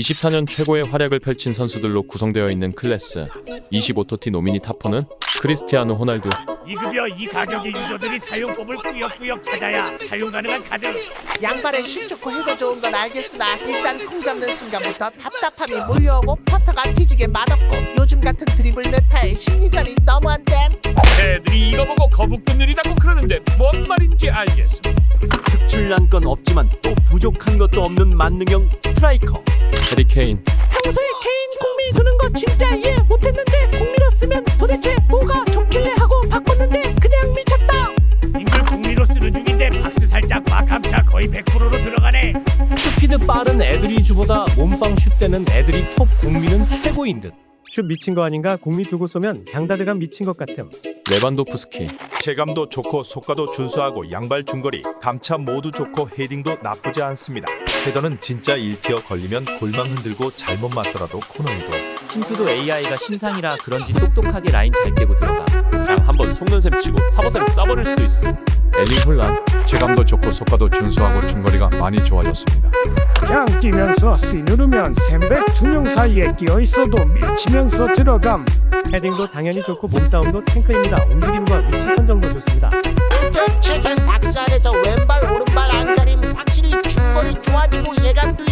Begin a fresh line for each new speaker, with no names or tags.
24년 최고의 활약을 펼친 선수들로 구성되어 있는 클래스. 25토티 노미니 탑4는 크리스티아노 호날두,
이 급여 이 가격의 유저들이 사용법을 꾸역꾸역 찾아야 사용 가능한 카드.
양발에 슛 좋고 헤더 좋은 건 알겠으나 일단 공 잡는 순간부터 답답함이 몰려오고 퍼터가 뒤지게 맛없고 요즘 같은 드리블 메타의 심리전이 너무 안 됨.
애들이 이거 보고 거북도 느리다고 그러는데 뭔 말인지 알겠어
특출난 건 없지만 또 부족한 것도 없는 만능형 스트라이커.
해리 케인,
평소에 개인 공미 두는 거 진짜 이해 못했는데 공미로 쓰면 도대체 뭐가 좋길래 하고 바꿨는데 그냥 미쳤다.
잉글 국미로 쓰는 중인데 박스 살짝 마감차 거의 100%로 들어가네
스피드 빠른 애드리주보다 몸빵 슛 되는 애들이 톱 공미는 최고인 듯.
슛 미친 거 아닌가 공미 두고 쏘면 양다드가 미친 것 같음.
레반도프스키,
체감도 좋고 속가도 준수하고 양발 중거리, 감차 모두 좋고 헤딩도 나쁘지 않습니다. 헤더는 진짜 1티어 걸리면 골망 흔들고 잘못 맞더라도 코너이고
침투도 AI가 신상이라 그런지 똑똑하게 라인 잘 깨고 들어가.
그냥 한번 속는 셈 치고 사보셈 싸버릴 수도 있어. 엘리
속도도 준수하고 중거리가 많이 좋아졌습니다.
그냥 뛰면서 씨 누르면 샌백 두 명 사이에 끼어 있어도 밀치면서 들어감.
헤딩도 당연히 좋고 몸싸움도 탱크입니다. 움직임과 위치 선정도 좋습니다.
최상 박스 안에서 왼발 오른발 안가림 확실히 중거리 좋아지고 예감도